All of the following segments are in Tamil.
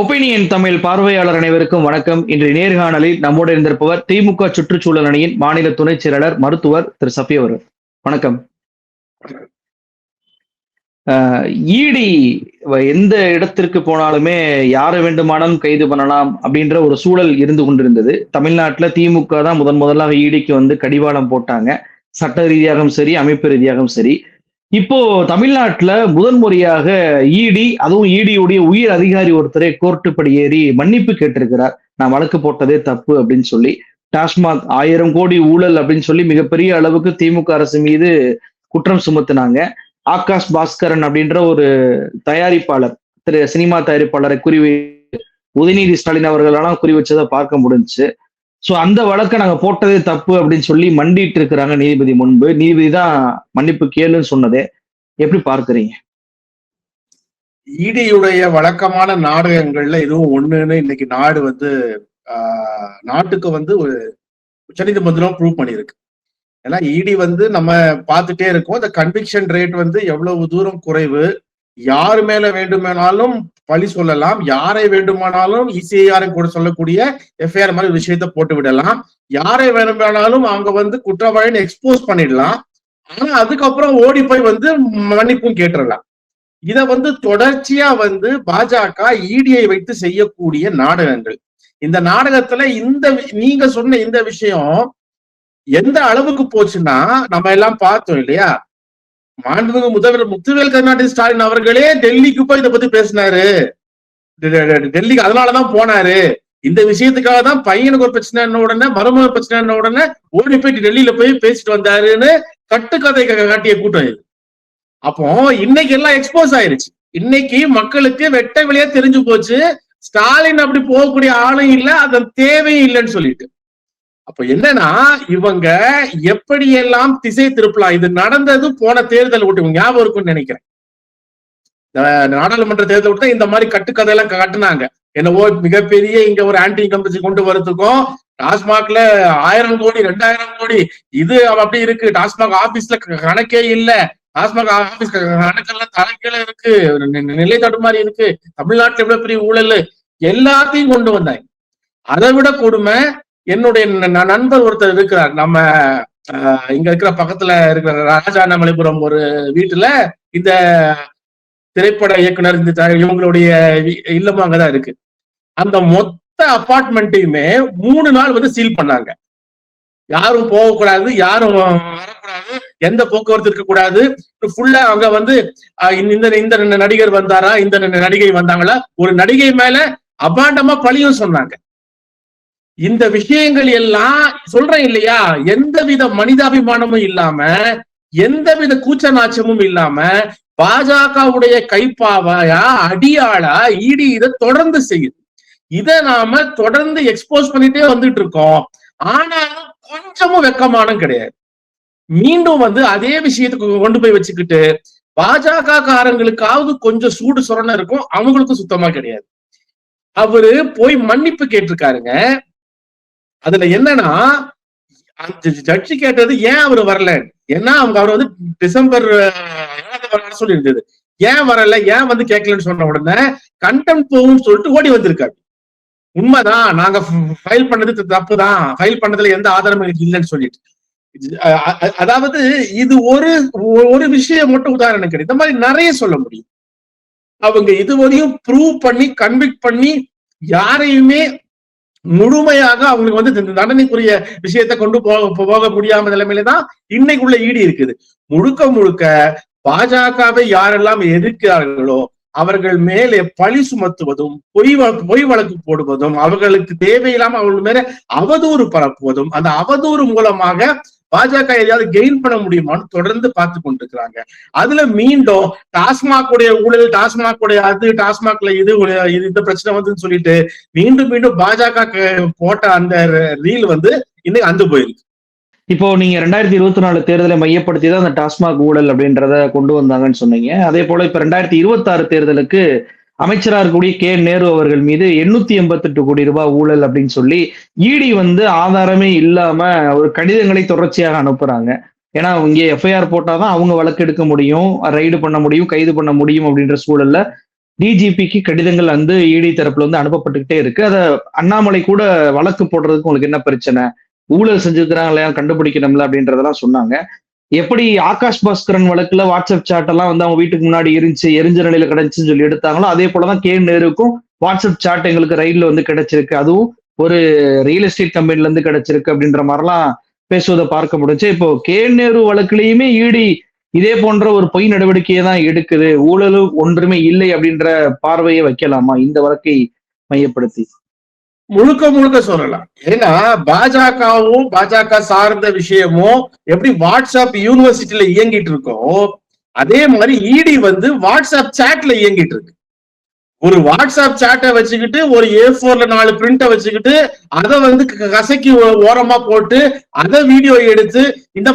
ஒப்பீனியன் தமிழ் பார்வையாளர் அனைவருக்கும் வணக்கம். இன்று நேர்காணலில் நம்மோடு இருந்திருப்பவர் திமுக சுற்றுச்சூழல் அணியின் மாநில துணைச் செயலாளர் மருத்துவர் திரு சஃபி அவர் வணக்கம். ஈடி எந்த இடத்திற்கு போனாலுமே யாரை வேண்டுமானாலும் கைது பண்ணலாம் அப்படின்ற ஒரு சூழல் இருந்து கொண்டிருந்தது. தமிழ்நாட்டில் திமுக தான் முதன் முதலாக ஈடிக்கு வந்து கடிவாளம் போட்டாங்க. சட்ட ரீதியாகவும் சரி அமைப்பு ரீதியாகவும் சரி. இப்போ தமிழ்நாட்டில் முதன்முறையாக இடி அதுவும் இடியுடைய உயர் அதிகாரி ஒருத்தரை கோர்ட்டு படி ஏறி மன்னிப்பு கேட்டிருக்கிறார். நான் வழக்கு போட்டதே தப்பு அப்படின்னு சொல்லி டாஸ்மாக் ஆயிரம் கோடி ஊழல் அப்படின்னு சொல்லி மிகப்பெரிய அளவுக்கு திமுக அரசு மீது குற்றம் சுமத்தினாங்க. ஆகாஷ் பாஸ்கரன் அப்படின்ற ஒரு தயாரிப்பாளர் திரு சினிமா தயாரிப்பாளரை குறி உதயநிதி ஸ்டாலின் அவர்களெல்லாம் குறி வச்சதை பார்க்க முடிஞ்சுச்சு. ஸோ அந்த வழக்கை நாங்கள் போட்டதே தப்பு அப்படின்னு சொல்லி மண்டிட்டு இருக்கிறாங்க நீதிபதி முன்பு. நீதிபதி தான் மன்னிப்பு கேளுன்னு சொன்னதே. எப்படி பார்க்குறீங்க? ஈடியுடைய வழக்கமான நாடகங்கள்ல இதுவும் ஒண்ணுன்னு இன்னைக்கு நாடு வந்து நாட்டுக்கு வந்து ஒரு உச்சநீதிமன்றம் ப்ரூவ் பண்ணியிருக்கு. ஏன்னா இடி வந்து நம்ம பார்த்துட்டே இருக்கோம். இந்த கன்விக்ஷன் ரேட் வந்து எவ்வளவு தூரம் குறைவு? யார் மேல வேண்டுமானாலும் பழி சொல்லலாம். யாரை வேண்டுமானாலும் இசிஐஆர் கூட சொல்லக்கூடிய எஃப்ஐஆர் மாதிரி விஷயத்த போட்டு விடலாம். யாரை வேணுமானாலும் அவங்க வந்து குற்றவாளின்னு எக்ஸ்போஸ் பண்ணிடலாம். ஆனா அதுக்கப்புறம் ஓடி போய் வந்து மன்னிப்பும் கேட்டுடலாம். இத வந்து தொடர்ச்சியா வந்து பாஜக இடியை வைத்து செய்யக்கூடிய நாடகங்கள். இந்த நாடகத்துல இந்த நீங்க சொன்ன இந்த விஷயம் எந்த அளவுக்கு போச்சுன்னா நம்ம எல்லாம் பார்த்தோம் இல்லையா? மாண்புமிகு முதல்வர் முத்துவேல் கருணாநிதி ஸ்டாலின் அவர்களே டெல்லிக்கு போய் இதை பத்தி பேசினாரு. டெல்லிக்கு அதனாலதான் போனாரு. இந்த விஷயத்துக்காக தான் பையனுக்கு ஒரு பிரச்சனை உடனே மருமக பிரச்சனை உடனே ஓடி போயிட்டு டெல்லியில போய் பேசிட்டு வந்தாருன்னு கட்டுக்கதை காட்டிய கூட்டம் இது. அப்போ இன்னைக்கு எல்லாம் எக்ஸ்போஸ் ஆயிருச்சு. இன்னைக்கு மக்களுக்கு வெட்ட வெளியா தெரிஞ்சு போச்சு. ஸ்டாலின் அப்படி போகக்கூடிய ஆளும் இல்ல அதன் தேவையும் இல்லைன்னு சொல்லிட்டு. அப்ப என்னன்னா இவங்க எப்படியெல்லாம் திசை திருப்பலாம் இது நடந்தது போன தேர்தல் விட்டு ஞாபகம் இருக்கும்னு நினைக்கிறேன். நாடாளுமன்ற தேர்தல் விட்டு இந்த மாதிரி கட்டுக்கதை எல்லாம் காட்டுனாங்க. என்னவோ மிகப்பெரிய இங்க ஒரு ஆன்டி கம்பெனி கொண்டு வரதுக்கும் டாஸ்மாக்ல ஆயிரம் கோடி ரெண்டாயிரம் கோடி இது அப்படி இருக்கு. டாஸ்மாக் ஆபீஸ்ல கணக்கே இல்ல. டாஸ்மாக் ஆபீஸ் கணக்கெல்லாம் தலைக்கீழ இருக்கு. நிலை தடுமாறி இருக்கு. தமிழ்நாட்டுல எவ்வளவு பெரிய ஊழல்? எல்லாத்தையும் கொண்டு வந்தாங்க. அதை விட கொடுமை என்னுடைய நண்பர் ஒருத்தர் இருக்கிறார். நம்ம இங்க இருக்கிற பக்கத்துல இருக்கிற ராஜா மலைபுரம் ஒரு வீட்டுல இந்த திரைப்பட இயக்குனர் இந்த இவங்களுடைய இல்லமும் அங்கதான் இருக்கு. அந்த மொத்த அபார்ட்மெண்ட்டையுமே மூணு நாள் வந்து சீல் பண்ணாங்க. யாரும் போகக்கூடாது யாரும் வரக்கூடாது எந்த போக்குவரத்து இருக்கக்கூடாது. ஃபுல்லா அங்க வந்து இந்த இந்த நடிகர் வந்தாரா இந்த நடிகை வந்தாங்களா? ஒரு நடிகை மேல அபாண்டமா பழியும் சொன்னாங்க. இந்த விஷயங்கள் எல்லாம் சொல்றேன் இல்லையா? எந்தவித மனிதாபிமானமும் இல்லாம எந்தவித கூச்ச நாச்சமும் இல்லாம பாஜகவுடைய கைப்பாவையா அடியாளா இடி இதை தொடர்ந்து செய்யுது. இதை நாம தொடர்ந்து எக்ஸ்போஸ் பண்ணிட்டே வந்துட்டு இருக்கோம். ஆனாலும் கொஞ்சமும் வெக்கமானம் கிடையாது. மீண்டும் வந்து அதே விஷயத்துக்கு கொண்டு போய் வச்சுக்கிட்டு பாஜக காரங்களுக்காவது கொஞ்சம் சூடு சொரணை இருக்கும் அவங்களுக்கும் சுத்தமா கிடையாது. அவரு போய் மன்னிப்பு கேட்டிருக்காருங்க. அதுல என்னன்னா அந்த ஜட்ஜி கேட்டது ஏன் அவர் வரல? ஏன்னா அவங்க அவர் வந்து டிசம்பர் சொல்லி இருந்தது ஏன் வரல? ஏன் வந்து கேட்கலன்னு சொன்ன உடனே கண்டெம் போகும்னு சொல்லிட்டு ஓடி வந்திருக்காரு. உண்மைதான் நாங்க ஃபைல் பண்ணது தப்பு தான் ஃபைல் பண்ணதுல எந்த ஆதாரமும் எனக்கு இல்லைன்னு சொல்லிட்டு. அதாவது இது ஒரு ஒரு விஷயம் மட்டும் உதாரணம் கிடையாது. இந்த மாதிரி நிறைய சொல்ல முடியும். அவங்க இதுவரையும் ப்ரூவ் பண்ணி கன்விக்ட் பண்ணி யாரையுமே முழுமையாக அவங்களுக்கு வந்து தண்டனைக்குரிய விஷயத்த கொண்டு போக போக முடியாம நிலைமையில தான் இன்னைக்குள்ள ஈடு இருக்குது. முழுக்க முழுக்க பாஜகவை யாரெல்லாம் எதிர்க்கிறார்களோ அவர்கள் மேலே பழி சுமத்துவதும் பொய் பொய் வழக்கு போடுவதும் அவர்களுக்கு தேவையில்லாம அவர்கள் மேல அவதூறு பரப்புவதும் அந்த அவதூறு மூலமாக பாஜக எதையாவது கெயின் பண்ண முடியுமான்னு தொடர்ந்து பார்த்து கொண்டிருக்கிறாங்க. அதுல மீண்டும் டாஸ்மாக் உடைய ஊழல் டாஸ்மாக் உடைய அது டாஸ்மாக்ல இது இந்த பிரச்சனை வந்துன்னு சொல்லிட்டு மீண்டும் மீண்டும் பாஜக போட்ட அந்த ரீல் வந்து இன்னைக்கு அந்து போயிருக்கு. இப்போ நீங்க ரெண்டாயிரத்தி இருபத்தி நாலு தேர்தலை மையப்படுத்தி தான் அந்த டாஸ்மாக் ஊழல் அப்படின்றத கொண்டு வந்தாங்கன்னு சொன்னீங்க. அதே போல இப்ப ரெண்டாயிரத்தி இருபத்தி ஆறு தேர்தலுக்கு அமைச்சராக இருக்கக்கூடிய கே நேரு அவர்கள் மீது எண்ணூத்தி எண்பத்தி எட்டு கோடி ரூபாய் ஊழல் அப்படின்னு சொல்லி இடி வந்து ஆதாரமே இல்லாம ஒரு கடிதங்களை தொடர்ச்சியாக அனுப்புறாங்க. ஏன்னா இங்கே எஃப்ஐஆர் போட்டாதான் அவங்க வழக்கு எடுக்க முடியும் ரைடு பண்ண முடியும் கைது பண்ண முடியும் அப்படின்ற சூழல்ல டிஜிபிக்கு கடிதங்கள் வந்து இடி தரப்புல வந்து அனுப்பப்பட்டுக்கிட்டே இருக்கு. அதை அண்ணாமலை கூட வழக்கு போடுறதுக்கு உங்களுக்கு என்ன பிரச்சனை? ஊழல் செஞ்சுக்கிறாங்க இல்லையா கண்டுபிடிக்கணும்ல அப்படின்றதெல்லாம் சொன்னாங்க. எப்படி ஆகாஷ் பாஸ்கரன் வழக்குல வாட்ஸ்அப் சாட் எல்லாம் வந்து அவங்க வீட்டுக்கு முன்னாடி இருந்துச்சு எரிஞ்ச நிலையில கிடைச்சுன்னு சொல்லி எடுத்தாங்களோ அதே போலதான் கே நேருக்கும் வாட்ஸ்அப் சாட் எங்களுக்கு ரயில்ல வந்து கிடைச்சிருக்கு. அதுவும் ஒரு ரியல் எஸ்டேட் கம்பெனில இருந்து கிடைச்சிருக்கு அப்படின்ற மாதிரிலாம் பேசுவதை பார்க்க முடிஞ்சு இப்போ கே நேரு வழக்குலயுமே ஈடி இதே போன்ற ஒரு பொய் நடவடிக்கையை தான் எடுக்குது. ஊழலும் ஒன்றுமே இல்லை அப்படின்ற பார்வையை வைக்கலாமா? இந்த வழக்கை மையப்படுத்தி. முழுக்க முழுக்க சொல்லலாம். ஏன்னா பாஜகவும் பாஜக சார்ந்த விஷயமும் எப்படி வாட்ஸ்அப் யூனிவர்சிட்டியில இயங்கிட்டு இருக்கோ அதே மாதிரி இடி வந்து வாட்ஸ்அப் சாட்ல இயங்கிட்டு இருக்கு. ஒரு வாட்ஸ்அப் சாட்டை வச்சுக்கிட்டு ஒரு ஏ ஃபோர்ல நாலு பிரிண்ட வச்சுக்கிட்டு அதை வந்து க- கசக்கி ஓ- ஓரமா போட்டு அதை வீடியோ எடுத்து இந்த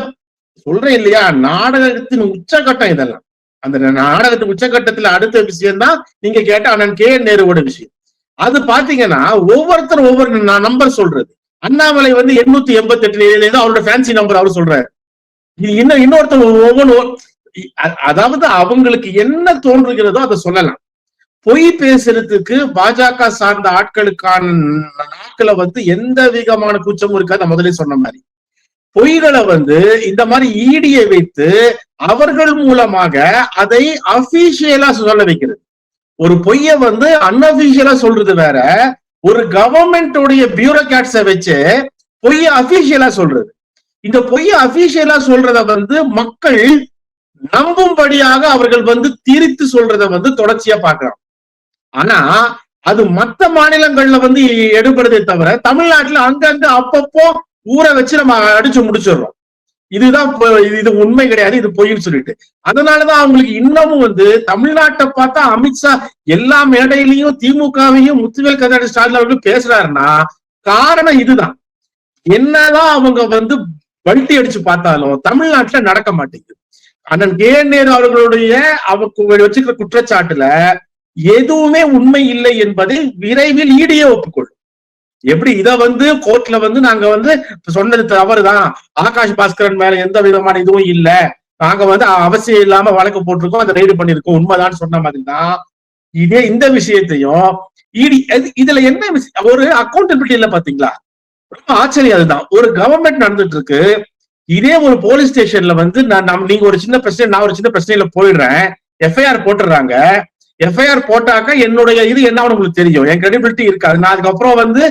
சொல்றேன் இல்லையா நாடகத்தின் உச்சகட்டம் இதெல்லாம். அந்த நாடகத்தின் உச்சகட்டத்துல அடுத்த விஷயம் தான் நீங்க கேட்ட அண்ணன் கே நேருவோட விஷயம். அது பாத்தீங்கன்னா ஒவ்வொருத்தரும் ஒவ்வொரு நான் நம்பர் சொல்றது. அண்ணாமலை வந்து எண்ணூத்தி எண்பத்தி எட்டு இருந்து அவரோட ஃபேன்சி நம்பர் அவர் சொல்றாரு. இது இன்னும் இன்னொருத்தர் ஒவ்வொன்று அதாவது அவங்களுக்கு என்ன தோன்றுகிறதோ அதை சொல்லலாம். பொய் பேசுறதுக்கு பாஜக சார்ந்த ஆட்களுக்கான நாட்களை வந்து எந்த விதமான கூச்சமும் இருக்காது. முதலே சொன்ன மாதிரி. பொய்களை வந்து இந்த மாதிரி ஈடியை வைத்து அவர்கள் மூலமாக அதை அபிஷியலா சொல்ல வைக்கிறது. ஒரு பொய்ய வந்து அன்அபிஷியலா சொல்றது வேற. ஒரு கவர்மெண்டோடைய பியூரோகிராட்ஸ வச்சு பொய்ய அபிஷியலா சொல்றது. இந்த பொய்ய அபிஷியலா சொல்றத வந்து மக்கள் நம்பும்படியாக அவர்கள் வந்து திரித்து சொல்றத வந்து தொடர்ச்சியா பாக்குறான் ஆனா அது மத்த மாநிலங்கள்ல வந்து எடுபடுதே தவிர தமிழ்நாட்டுல அங்கங்க அப்பப்போ ஊரை வச்சு நம்ம அடிச்சு முடிச்சிடுறோம். இதுதான் இது உண்மை கிடையாது இது பொய்ன்னு சொல்லிட்டு. அதனாலதான் அவங்களுக்கு இன்னமும் வந்து தமிழ்நாட்டை பார்த்தா அமித்ஷா எல்லா மேடையிலையும் திமுகவையும் முத்துவேல் கதாடி ஸ்டாலின் அவர்கள் பேசுறாருன்னா காரணம் இதுதான். என்னதான் அவங்க வந்து வல்ட்டி அடிச்சு பார்த்தாலும் தமிழ்நாட்டுல நடக்க மாட்டேங்குது. அண்ணன் கே நேரு அவர்களுடைய அவங்க வச்சுக்கிற குற்றச்சாட்டுல எதுவுமே உண்மை இல்லை என்பதை விரைவில் ஈடியே ஒப்புக்கொள்ளும். எப்படி இத வந்து கோர்ட்ல வந்து நாங்க வந்து சொன்னது தவறுதான். ஆகாஷ் பாஸ்கரன் மேல எந்த விதமான இதுவும் இல்ல. நாங்க வந்து அவசியம் இல்லாம வழக்கு போட்டிருக்கோம் அதை ரைடு பண்ணிருக்கோம் உண்மைதான் சொன்ன மாதிரி தான் இதே இந்த விஷயத்தையும் இடி இது- இதுல என்ன விஷயம் ஒரு அக்கௌண்டபிலிட்டி இல்ல பாத்தீங்களா? ரொம்ப ஆச்சரியம் அதுதான். ஒரு கவர்மெண்ட் நடந்துட்டு இருக்கு இதே ஒரு போலீஸ் ஸ்டேஷன்ல வந்து நான் நீங்க ஒரு சின்ன பிரச்சனை நான் ஒரு சின்ன பிரச்சனையில போயிடுறேன். எஃப்ஐஆர் போட்டுடுறாங்க. எஃப்ஐஆர் போட்டாக்க என்னுடைய இது என்ன உங்களுக்கு தெரியும். என் கிரெடிபிலிட்டி இருக்காது. நான் அதுக்கப்புறம் வந்து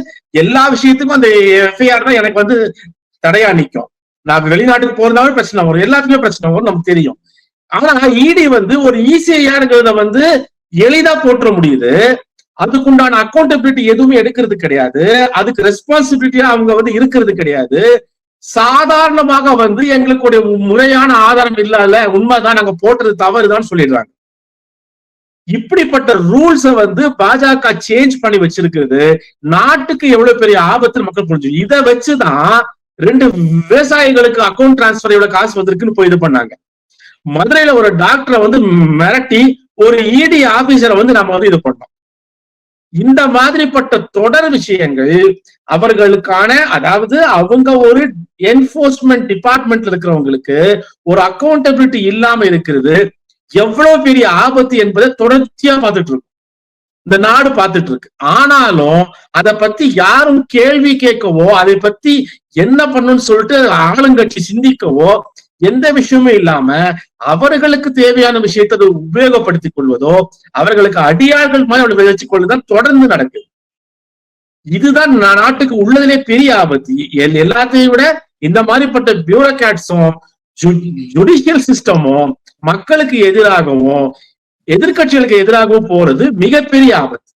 எல்லா விஷயத்துக்கும் அந்த எஃப்ஐஆர் தான் எனக்கு வந்து தடையா நிற்கும் நான் வெளிநாட்டுக்கு போறதாவே பிரச்சனை வரும். எல்லாத்துக்குமே பிரச்சனை வரும் நமக்கு தெரியும். ஆனா இடி வந்து ஒரு இசிஐஆருங்கிறத வந்து எளிதா போட்டுற முடியுது. அதுக்குண்டான அக்கௌண்டபிலிட்டி எதுவுமே எடுக்கிறது கிடையாது. அதுக்கு ரெஸ்பான்சிபிலிட்டியா அவங்க வந்து இருக்கிறது கிடையாது. சாதாரணமாக வந்து எங்களுடைய முறையான ஆதாரம் இல்லாத உண்மைதான். நாங்க போட்டது தவறுதான் சொல்லிடுறாங்க. இப்படிப்பட்ட ரூல்ஸ வந்து பாஜக சேஞ்ச் பண்ணி வச்சிருக்கிறது. நாட்டுக்கு எவ்வளவு பெரிய ஆபத்து மக்கள் புரிஞ்சு. இதை வச்சுதான் ரெண்டு விவசாயிகளுக்கு அக்கௌண்ட் டிரான்ஸ்பர் எவ்வளவு காசு வந்திருக்குன்னு போய் இது பண்ணாங்க. மதுரையில ஒரு டாக்டரை வந்து மிரட்டி ஒரு இடி ஆபீசரை வந்து நம்ம வந்து இது பண்ணோம். இந்த மாதிரிப்பட்ட தொடர் விஷயங்கள் அவர்களுக்கான அதாவது அவங்க ஒரு என்போர்ஸ்மெண்ட் டிபார்ட்மெண்ட்ல இருக்கிறவங்களுக்கு ஒரு அக்கௌண்டபிலிட்டி இல்லாம இருக்கிறது. எவ்வளவு பெரிய ஆபத்து என்பதை தொடர்ச்சியா பார்த்துட்டு இருக்கு இந்த நாடு பார்த்துட்டு இருக்கு. ஆனாலும் அதை பத்தி யாரும் கேள்வி கேட்கவோ அதை பத்தி என்ன பண்ணணும்னு சொல்லிட்டு ஆளுங்கட்சி சிந்திக்கவோ எந்த விஷயமும் இல்லாம அவர்களுக்கு தேவையான விஷயத்தை அதை உபயோகப்படுத்திக் கொள்வதோ அவர்களுக்கு அடியார்கள் மாதிரி அவளை வச்சுக் கொள்வதுதான் தொடர்ந்து நடக்குது. இதுதான் நாட்டுக்கு உள்ளதிலே பெரிய ஆபத்து. எல்லாத்தையும் விட இந்த மாதிரிப்பட்ட பியூரோகிராட்ஸும் ஜுடிஷியல் சிஸ்டமும் மக்களுக்கு எதிராகவும் எதிர்க்கட்சிகளுக்கு எதிராகவும் போறது மிகப்பெரிய ஆபத்து.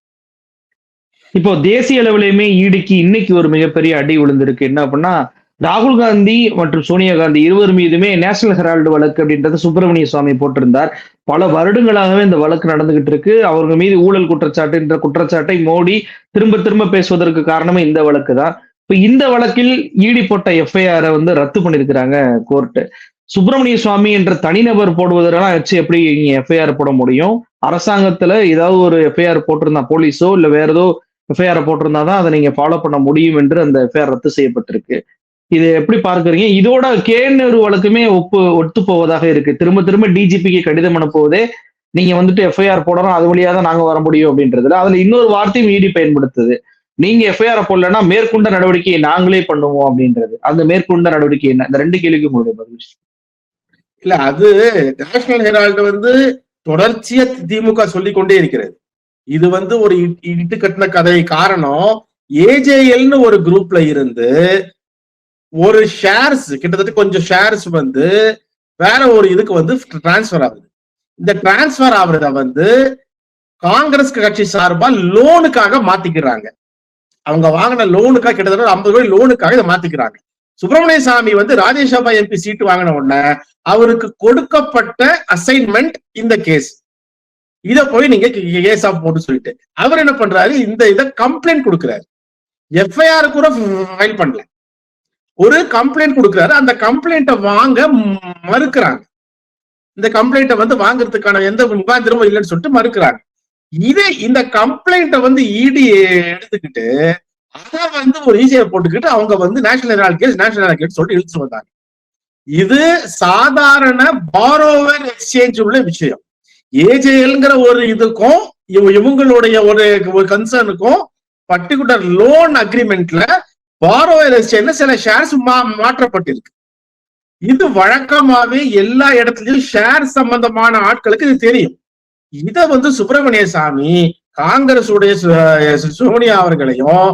இப்போ தேசிய அளவிலையுமே ஈடிக்கு இன்னைக்கு ஒரு மிகப்பெரிய அடி விழுந்திருக்கு. என்ன அப்படின்னா ராகுல் காந்தி மற்றும் சோனியா காந்தி இருவர் மீதுமே நேஷனல் ஹெரால்டு வழக்கு அப்படின்றத சுப்பிரமணிய சுவாமி போட்டிருந்தார். பல வருடங்களாகவே இந்த வழக்கு நடந்துகிட்டு இருக்கு. அவங்க மீது ஊழல் குற்றச்சாட்டு என்ற குற்றச்சாட்டை மோடி திரும்ப திரும்ப பேசுவதற்கு காரணமே இந்த வழக்கு தான் இப்ப இந்த வழக்கில் ஈடி போட்ட எஃப்ஐஆரை வந்து ரத்து பண்ணிருக்கிறாங்க கோர்ட்டு. சுப்பிரமணிய சுவாமி என்ற தனிநபர் போடுவதெல்லாம் வச்சு எப்படி நீங்க எஃப்ஐஆர் போட முடியும்? அரசாங்கத்துல ஏதாவது ஒரு எஃப்ஐஆர் போட்டிருந்தா போலீஸோ இல்ல வேற ஏதோ எஃப்ஐஆர் போட்டிருந்தா தான் அதை நீங்க ஃபாலோ பண்ண முடியும் என்று அந்த எஃப்ஐஆர் ரத்து செய்யப்பட்டிருக்கு. இது எப்படி பார்க்குறீங்க? இதோட கே நேரு வழக்குமே ஒப்பு ஒத்து போவதாக இருக்கு. திரும்ப திரும்ப டிஜிபிக்கு கடிதம் அனுப்புவதே நீங்க வந்துட்டு எஃப்ஐஆர் போடணும் அது வழியா தான் நாங்க வர முடியும் அப்படின்றதுல. அதுல இன்னொரு வார்த்தையும் இடி பயன்படுத்துது. நீங்க எஃப்ஐஆர் போடலன்னா மேற்கொண்ட நடவடிக்கையை நாங்களே பண்ணுவோம் அப்படின்றது. அந்த மேற்கொண்ட நடவடிக்கை என்ன? இந்த ரெண்டு கேள்விக்கும் உங்களுடைய பதில். இல்ல அது நேஷனல் ஹெரால்டு வந்து தொடர்ச்சியா திமுக சொல்லிக்கொண்டே இருக்கிறது. இது வந்து ஒரு இட்டு கட்டின கதை காரணம் ஏஜேஎல்னு ஒரு குரூப்ல இருந்து ஒரு ஷேர்ஸ் கிட்டத்தட்ட கொஞ்சம் ஷேர்ஸ் வந்து வேற ஒரு இதுக்கு வந்து டிரான்ஸ்ஃபர் ஆகுது. இந்த டிரான்ஸ்ஃபர் ஆகுறத வந்து காங்கிரஸ் கட்சி சார்பா லோனுக்காக மாத்திக்கிறாங்க. அவங்க வாங்கின லோனுக்காக கிட்டத்தட்ட ஐம்பது ரூபாய் லோனுக்காக இதை மாத்திக்கிறாங்க. சுப்பிரமணிய சாமி வந்து ராஜ்யசபா எம்பி சீட்டு வாங்கின உடனே அவருக்கு கொடுக்கப்பட்ட அசைன்மெண்ட் இந்த கேஸ் இத போய் நீங்க கேஸா போட்டு சொல்லிட்டு. அவர் என்ன பண்றாரு? இந்த இத கம்ப்ளைண்ட் கொடுக்கிறாரு. எஃப்ஐஆர் கூட ஃபைல் பண்ணல. ஒரு கம்ப்ளைண்ட் கொடுக்கிறாரு. அந்த கம்ப்ளைண்ட்டை வாங்க மறுக்கிறாங்க. இந்த கம்ப்ளைண்ட்டை வந்து வாங்குறதுக்கான எந்த முகாந்திரமும் இல்லைன்னு சொல்லிட்டு மறுக்கிறாங்க. இதே இந்த கம்ப்ளைண்ட்டை வந்து இடி எடுத்துக்கிட்டு அதை வந்து ஒரு ஈஸியா போட்டுக்கிட்டு அவங்க வந்து நேஷனல் ஹெரால்ட் நேஷனல் ஹெரால்ட் சொல்லிட்டு இழுத்து வந்தாங்க. இது சாதாரண பாரோவர் எக்ஸ்சேஞ்ச் உள்ள விஷயம். ஏஜேஎல்ங்கிற ஒரு இதுக்கும் இவங்களுடைய ஒரு ஒரு கன்சர்னுக்கும் பர்டிகுலர் லோன் அக்ரிமெண்ட்ல பாரோவர் எக்ஸ்சேஞ்ச்ல சில ஷேர்ஸ் மாற்றப்பட்டிருக்கு. இது வழக்கமாவே எல்லா இடத்துலயும் ஷேர் சம்பந்தமான ஆட்களுக்கு இது தெரியும். இத வந்து சுப்பிரமணிய சாமி காங்கிரஸ் உடைய சோனியா அவர்களையும்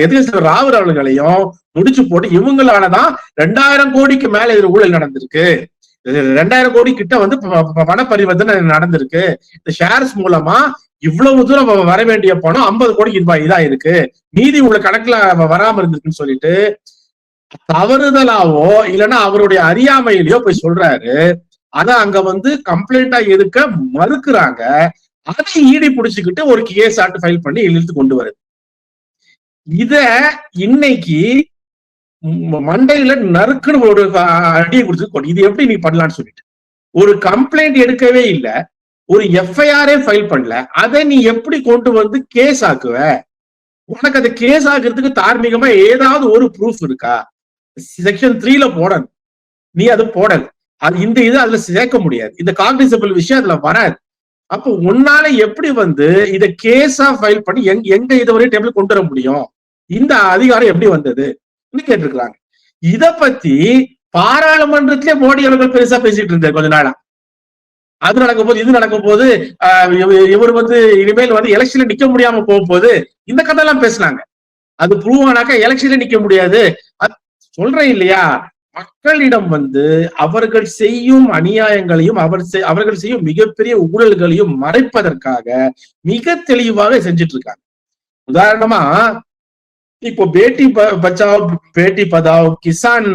எதிர்த்து ராகுல் அவர்களையும் முடிச்சு போட்டு இவங்களாலதான் ரெண்டாயிரம் கோடிக்கு மேல இது ஊழல் நடந்திருக்கு. ரெண்டாயிரம் கோடி கிட்ட வந்து ப- பண பரிவர்த்தனை நடந்திருக்கு. இந்த ஷேர்ஸ் மூலமா இவ்வளவு தூரம் வர வேண்டிய பணம் ஐம்பது கோடிக்கு ரூபாய் இதா இருக்கு. மீதி உள்ள கணக்குல வராம இருந்திருக்குன்னு சொல்லிட்டு தவறுதலாவோ இல்லைன்னா அவருடைய அறியாமையிலயோ போய் சொல்றாரு. அத அங்க வந்து கம்ப்ளைண்டா எடுக்க மறுக்கிறாங்க. அதை ஈடி புடிச்சுக்கிட்டு ஒரு கேஸ் ஆட்டு ஃபைல் பண்ணி இழுத்து கொண்டு வருது. இத இன்னைக்கு மண்டையில நறுக்குன்னு ஒரு அடியை கொடுத்து கொண்டு இது எப்படி நீ பண்ணலாம்னு சொல்லிட்டு. ஒரு கம்ப்ளைண்ட் எடுக்கவே இல்லை. ஒரு எஃப்ஐஆரே ஃபைல் பண்ணல. அதை நீ எப்படி கொண்டு வந்து கேஸ் ஆக்குவ? உனக்கு அது கேஸ் ஆக்குறதுக்கு தார்மீகமா ஏதாவது ஒரு ப்ரூஃப் இருக்கா? செக்ஷன் த்ரீல போடணும். நீ அது போடல அது இந்த இது அதுல சேர்க்க முடியாது. இந்த காக்னிசபிள் விஷயம் அதுல வராது. அப்போ உன்னால எப்படி வந்து இதை கேஸா ஃபைல் பண்ணி எங்க எங்க இது வரையும் டேபிள் கொண்டு வர முடியும்? இந்த அதிகாரம் எப்படி வந்தது கேட்டிருக்கிறாங்க. இத பத்தி பாராளுமன்றத்திலே மோடி அவர்கள் பெருசா பேசிட்டு இருந்தார் கொஞ்ச நாளா. அது நடக்கும் போது இது நடக்கும் போது ஆஹ் இவர் வந்து இனிமேல் வந்து எலெக்ஷன்ல நிக்க முடியாம போகும்போது இந்த கதை எல்லாம் பேசினாங்க. அது ப்ரூவ் ஆனாக்கா எலெக்ஷன்ல நிக்க முடியாது. சொல்றேன் இல்லையா? மக்களிடம் வந்து அவர்கள் செய்யும் அநியாயங்களையும் அவர் செய்- அவர்கள் செய்யும் மிகப்பெரிய ஊழல்களையும் மறைப்பதற்காக மிக தெளிவாக செஞ்சுட்டு இருக்காங்க. உதாரணமா இப்போ பேட்டி ப- பச்சாவ் பேட்டி பதாவ் கிசான்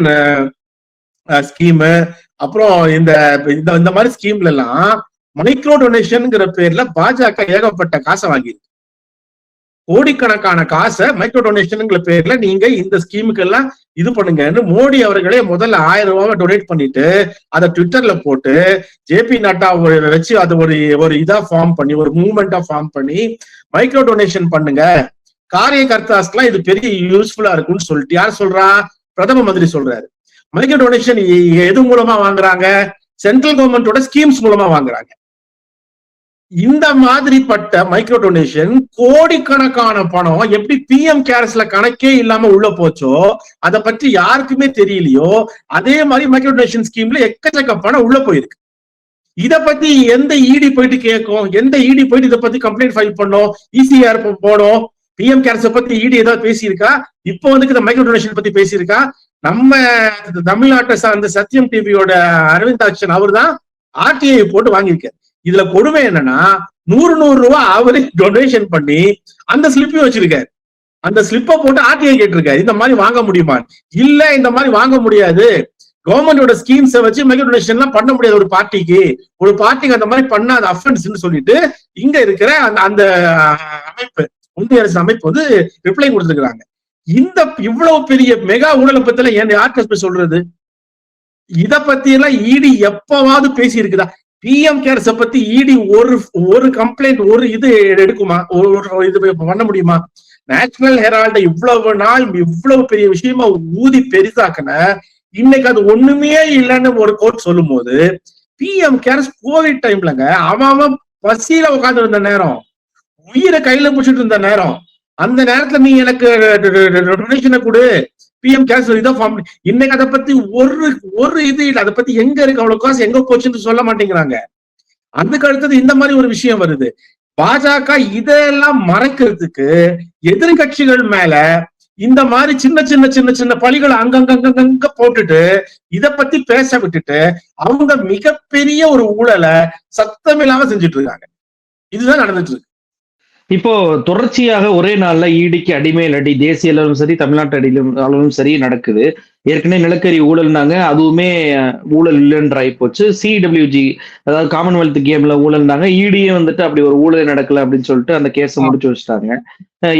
ஸ்கீமு அப்புறம் இந்த இந்த- இந்த மாதிரி ஸ்கீம்ல எல்லாம் மைக்ரோ டொனேஷன்ங்கிற பேர்ல பாஜக ஏகப்பட்ட காசை வாங்கியிருக்கு. கோடிக்கணக்கான காசை மைக்ரோ டொனேஷனுங்கிற பேர்ல நீங்க இந்த ஸ்கீமுக்கெல்லாம் இது பண்ணுங்கன்னு மோடி அவர்களே முதல்ல ஆயிரம் ரூபாவை டொனேட் பண்ணிட்டு அதை ட்விட்டர்ல போட்டு ஜேபி நட்டா வச்சு அதை ஒரு ஒரு இதா ஃபார்ம் பண்ணி ஒரு மூவ்மெண்டா ஃபார்ம் பண்ணி மைக்ரோ டொனேஷன் பண்ணுங்க. காரியகர்த்தாஸ்க்குலாம் இது பெரிய யூஸ்ஃபுல்லா இருக்கும்னு சொல்லிட்டு. யார் சொல்றா? பிரதம மந்திரி சொல்றாரு. மைக்ரோ டொனேஷன் எது மூலமா வாங்குறாங்க? சென்ட்ரல் கவர்மெண்டோட ஸ்கீம்ஸ் மூலமா வாங்குறாங்க. இந்த மாதிரிப்பட்ட மைக்ரோ டொனேஷன் கோடிக்கணக்கான பணம் எப்படி பிஎம் கேர்ஸ்ல கணக்கே இல்லாம உள்ள போச்சோ அதை பற்றி யாருக்குமே தெரியலையோ அதே மாதிரி மைக்ரோ டொனேஷன் ஸ்கீம்ல எக்கச்சக்க பணம் உள்ள போயிருக்கு. இத பத்தி எந்த இடி போயிட்டு கேட்கும் எந்த இடி போயிட்டு இதை பத்தி கம்ப்ளைண்ட் ஃபைல் பண்ணும்? இசிஆர் போனோம் பிஎம் கேர்ஸ் பத்தி இடி ஏதாவது பேசியிருக்கா? இப்போ வந்து இந்த மைக்ரோ டொனேஷன் பத்தி பேசியிருக்கா? நம்ம தமிழ்நாட்டை சார்ந்த சத்யம் டிவியோட அரவிந்தாட்சன் அவர் தான் ஆர்டிஐ போட்டு வாங்கியிருக்காரு. இதுல கொடுமை என்னன்னா நூறு நூறு ரூபாய் அவரே டொனேஷன் பண்ணி அந்த ஸ்லிப்பையும் வச்சிருக்காரு. அந்த ஸ்லிப்பை போட்டு ஆர்டிஐ கேட்டிருக்காரு. இந்த மாதிரி வாங்க முடியுமா? இல்ல இந்த மாதிரி வாங்க முடியாது. கவர்மெண்டோட ஸ்கீம்ஸை வச்சு மெகா டொனேஷன் எல்லாம் பண்ண முடியாது ஒரு பார்ட்டிக்கு ஒரு பார்ட்டிக்கு அந்த மாதிரி பண்ண அது அஃபென்ஸ் சொல்லிட்டு இங்க இருக்கிற அந்த அந்த அமைப்பு. முந்தைய அரசு அமைப்பு வந்து ரிப்ளை கொடுத்துருக்காங்க இந்த இவ்வளவு பெரிய மெகா ஊழலை பத்தில ஏன் யார்கிட்ட சொல்றது? இத பத்தி எல்லாம் இடி எப்பவாவது பேசி இருக்குதா பிஎம் கேர்ஸ பத்தி இடி ஒரு ஒரு கம்ப்ளைண்ட் ஒரு இது எடுக்குமா? ஒரு ஒரு இது பண்ண முடியுமா? நேஷனல் ஹெரால்ட இவ்வளவு நாள் இவ்வளவு பெரிய விஷயமா ஊதி பெரிதாக்குன இன்னைக்கு அது ஒண்ணுமே இல்லைன்னு ஒரு கோர்ட் சொல்லும் போது பிஎம் கேர்ஸ் கோவிட் டைம்லங்க அவன் அவன் பசியில உட்கார்ந்து இருந்த நேரம் உயிரை கையில பிடிச்சிட்டு இருந்த நேரம். அந்த நேரத்துல நீ எனக்கு டொனேஷனை கொடு. பிஎம் கேர்ஸ் இதை ஃபார்ம் இன்னைக்கு அதை பத்தி ஒரு ஒரு இது இல்லை. அதை பத்தி எங்க இருக்கு அவ்வளவு காசு? எங்க போச்சுன்னு சொல்ல மாட்டேங்கிறாங்க. அதுக்கு அடுத்தது இந்த மாதிரி ஒரு விஷயம் வருது. பாஜக இதெல்லாம் மறைக்கிறதுக்கு எதிர்கட்சிகள் மேல இந்த மாதிரி சின்ன சின்ன சின்ன சின்ன பழிகளை அங்கங்கங்கங்க போட்டுட்டு இத பத்தி பேச விட்டுட்டு அவங்க மிகப்பெரிய ஒரு ஊழலை சத்தமில்லாம செஞ்சுட்டு இருக்காங்க. இதுதான் நடந்துட்டு இருக்கு. இப்போ தொடர்ச்சியாக ஒரே நாள்ல ஈடிக்கு அடிமையில் அடி தேசிய அளவிலும் சரி தமிழ்நாட்டு அடியிலும் அளவிலும் சரி நடக்குது. ஏற்கனவே நிலக்கரி ஊழல்னாங்க அதுவுமே ஊழல் இல்லைன்ற ஆயிப்போச்சு சிடபிள்யூஜி அதாவது காமன்வெல்த் கேம்ல ஊழல்னாங்க ஈடியே வந்துட்டு அப்படி ஒரு ஊழல் நடக்கல அப்படின்னு சொல்லிட்டு அந்த கேஸை முடிச்சு வச்சுட்டாங்க.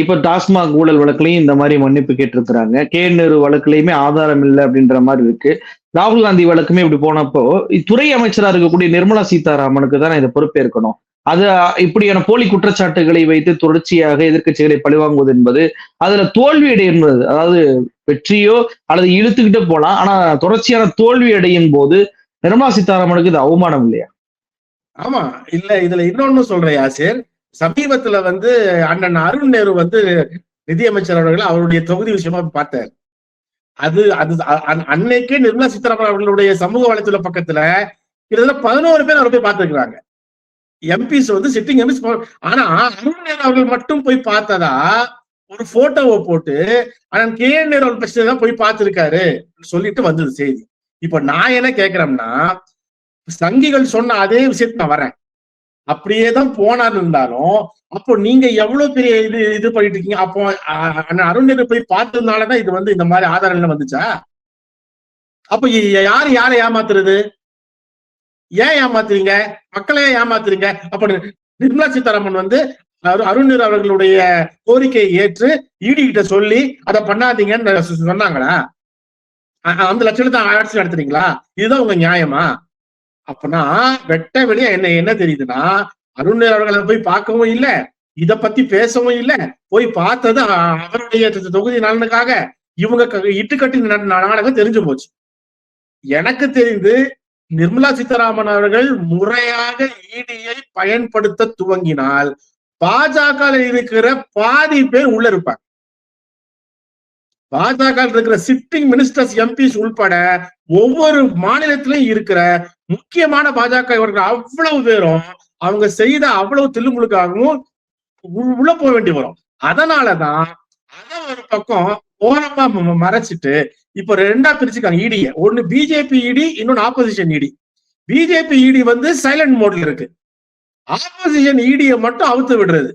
இப்போ டாஸ்மாக் ஊழல் வழக்குலையும் இந்த மாதிரி மன்னிப்பு கேட்டிருக்கிறாங்க. கே நேரு வழக்குலையுமே ஆதாரம் இல்லை அப்படின்ற மாதிரி இருக்கு. ராகுல் காந்தி வழக்குமே இப்படி போனப்போ துறை அமைச்சரா இருக்கக்கூடிய நிர்மலா சீதாராமனுக்கு தான் இதை பொறுப்பேற்கணும். அது இப்படியான போலி குற்றச்சாட்டுகளை வைத்து தொடர்ச்சியாக எதிர்க்கட்சிகளை பழிவாங்குவது என்பது அதுல தோல்வி என்பது அதாவது வெற்றியோ அல்லது இழுத்துக்கிட்டு போலாம். ஆனா தொடர்ச்சியான தோல்வி அடையும் போது நிர்மலா சீதாராமனுக்கு இது அவமானம் இல்லையா? ஆமா. இல்ல இதுல இன்னொன்னு சொல்றேன் யாசிர். சமீபத்துல வந்து அண்ணன் அருண் நேரு வந்து நிதியமைச்சர் அவர்கள் அவருடைய தொகுதி விஷயமா பார்த்தார். அது அது அன்னைக்கே நிர்மலா சீதாராமன் அவர்களுடைய சமூக வலைத்தள பக்கத்துல கிட்டத்தட்ட பதினோரு பேர் அவர் போய் பார்த்திருக்கிறாங்க. எம்பிஸ் வந்து சிட்டிங் எம்பிஸ் ஆனா அருண் அவர்கள் மட்டும் போய் பார்த்ததா? ஒரு போட்டோவை போட்டு அண்ணன் கே என் நேரு பிரச்சனை தான் போய் பார்த்திருக்காரு சொல்லிட்டு வந்தது செய்தி. இப்ப நான் என்ன கேக்குறேன்னா சங்கிகள் சொன்ன அதே விஷயத்த நான் வரேன். அப்படியே தான் போனார் இருந்தாலும் அப்போ நீங்க எவ்வளவு பெரிய இது இது பண்ணிட்டு இருக்கீங்க? அப்போ அண்ணன் அருண் நேரு போய் பார்த்ததுனாலதான் இது வந்து இந்த மாதிரி ஆதாரங்கள் வந்துச்சா? அப்ப யாரு யாரை ஏமாத்துறது? ஏன் ஏமாத்துறீங்க? மக்களை ஏன் ஏமாத்துறீங்க? அப்படின்னு நிர்மலா சீதாராமன் வந்து அருண் அவர்களுடைய கோரிக்கையை ஏற்று ஈடி கிட்ட சொல்லி அதை பண்ணாதீங்கன்னு சொன்னாங்களா? அ- அந்த லட்சணத்தை ஆட்சி நடத்துறீங்களா? இதுதான் உங்க நியாயமா? அப்பனா வெட்ட வெளியா என்ன என்ன தெரியுதுன்னா அருண் அவர்களை போய் பார்க்கவும் இல்ல இத பத்தி பேசவும் இல்ல போய் பார்த்தது அவருடைய தொகுதி நலனுக்காக இவங்க இட்டுக்கட்டி நாடகம் தெரிஞ்சு போச்சு. எனக்கு தெரிந்து நிர்மலா சீதாராமன் அவர்கள் முறையாக இடியை பயன்படுத்த துவங்கினால் பாஜக இருக்கிற பாதி பேர் உள்ள இருப்பாங்க. பாஜக இருக்கிற சிட்டிங் மினிஸ்டர்ஸ் எம்பிஸ் உள்பட ஒவ்வொரு மாநிலத்திலும் இருக்கிற முக்கியமான பாஜக இவர்கள் அவ்வளவு பேரும் அவங்க செய்த அவ்வளவு தில்லுமுழுக்காகவும் உள்ள போக வேண்டி வரும். அதனாலதான் அத ஒரு பக்கம் ஓரமா மறைச்சிட்டு இப்ப ரெண்டா பிரிச்சுக்காங்க இடிய ஒன்னு பிஜேபி இடி இன்னொன்னு ஆப்போசிஷன் இடி பிஜேபி இடி வந்து சைலண்ட் மோட்ல இருக்கு. ஆப்போசிஷன் இடியை மட்டும் அவுத்து விடுறது.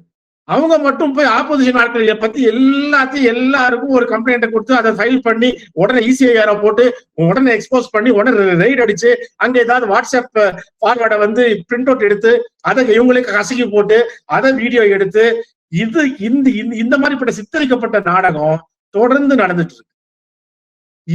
அவங்க மட்டும் போய் ஆப்போசிஷன் ஆட்களை பத்தி எல்லாத்தையும் எல்லாருக்கும் ஒரு கம்ப்ளைண்ட்டை கொடுத்து அதை ஃபைல் பண்ணி உடனே இசிஐஆர போட்டு உடனே எக்ஸ்போஸ் பண்ணி உடனே ரெய்ட் அடிச்சு அங்க ஏதாவது வாட்ஸ்அப் ஃபார்வர்டை வந்து பிரிண்ட் அவுட் எடுத்து அதை இவங்களுக்கு கசக்கி போட்டு அதை வீடியோ எடுத்து இது இந்த இந்த- இந்த மாதிரிப்பட்ட சித்தரிக்கப்பட்ட நாடகம் தொடர்ந்து நடந்துட்டு இருக்கு.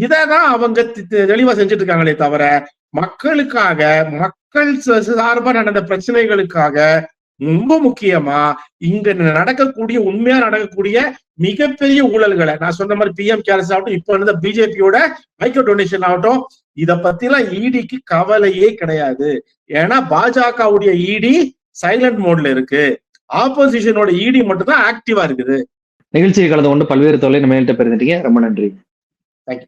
இததான் அவங்க தி- தி- தெளிவா செஞ்சுட்டு இருக்காங்களே தவிர மக்களுக்காக மக்கள் சார்பா நடந்த பிரச்சனைகளுக்காக ரொம்ப முக்கியமா இங்க நடக்கக்கூடிய உண்மையா நடக்கக்கூடிய மிகப்பெரிய ஊழல்களை நான் சொன்ன மாதிரி பிஎம் கேர்ஸ் ஆகட்டும் இப்ப இருந்த பிஜேபியோட மைக்ரோ டொனேஷன் ஆகட்டும் இத பத்தி எல்லாம் இடிக்கு கவலையே கிடையாது. ஏன்னா பாஜகவுடைய இடி சைலண்ட் மோட்ல இருக்கு. ஆப்போசிஷனோட இடி மட்டும் தான் ஆக்டிவா இருக்குது. நிகழ்ச்சியை கலந்து கொண்டு பல்வேறு தொலை நம்ம பெருந்துட்டீங்க ரொம்ப நன்றி. You.